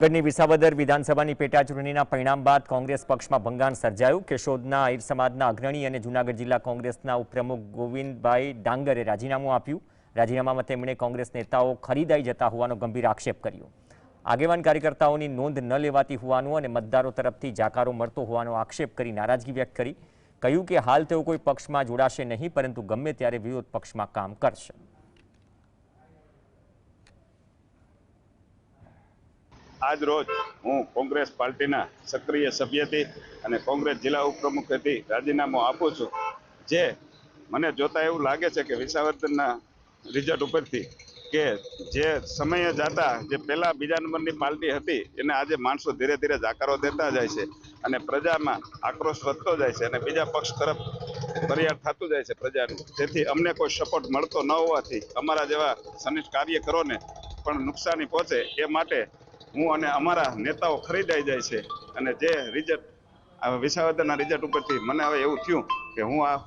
ગઢની વિસાવદર વિધાનસભાની પેટા ચૂંટણીના પરિણામ બાદ કોંગ્રેસ પક્ષમાં ભંગાણ સર્જાયું. કેશોદના આહિર સમાજના અગ્રણી અને જૂનાગઢ જિલ્લા કોંગ્રેસના ઉપપ્રમુખ ગોવિંદભાઈ ડાંગરે રાજીનામું આપ્યું. રાજીનામામાં તેમણે કોંગ્રેસ નેતાઓ ખરીદાઈ જતા હોવાનો ગંભીર આક્ષેપ કર્યો. આગેવાન કાર્યકર્તાઓની નોંધ ન લેવાતી હોવાનું અને મતદારો તરફથી જાકારો મળતો હોવાનો આક્ષેપ કરી નારાજગી વ્યક્ત કરી. કહ્યું કે હાલ તેઓ કોઈ પક્ષમાં જોડાશે નહીં, પરંતુ ગમે ત્યારે વિરોધ પક્ષમાં કામ કરશે. આજ રોજ હું કોંગ્રેસ પાર્ટીના સક્રિય સભ્યથી અને કોંગ્રેસ જિલ્લા ઉપપ્રમુખથી રાજીનામું આપું છું. જે મને જોતા એવું લાગે છે કે વિસાવદરના રિઝલ્ટ ઉપરથી કે જે સમયે જતા, જે પહેલા બીજા નંબરની પાર્ટી હતી, એને આજે માણસો ધીરે ધીરે જાકારો દેતા જાય છે અને પ્રજામાં આક્રોશ વધતો જાય છે અને બીજા પક્ષ તરફ ફરિયાદ થતું જાય છે પ્રજાનું. તેથી અમને કોઈ સપોર્ટ મળતો ન હોવાથી અમારા જેવા સનિષ્ઠ કાર્યકરોને પણ નુકસાની પહોંચે એ માટે હું અને અમારા નેતાઓ ખરીદાઈ જાય છે અને જે રિઝલ્ટ વિસાવદરના રિઝલ્ટ ઉપરથી મને હવે એવું થયું કે હું આ